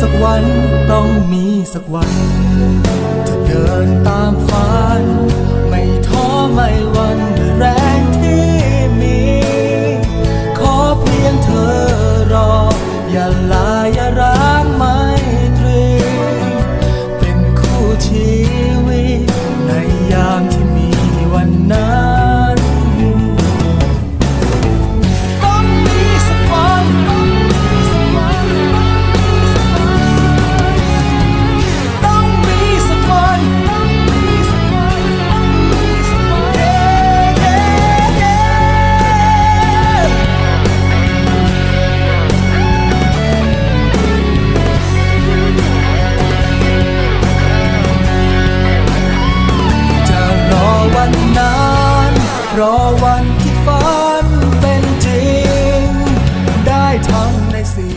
สักวันต้องมีสักวัน จะเดินตามฝัน parece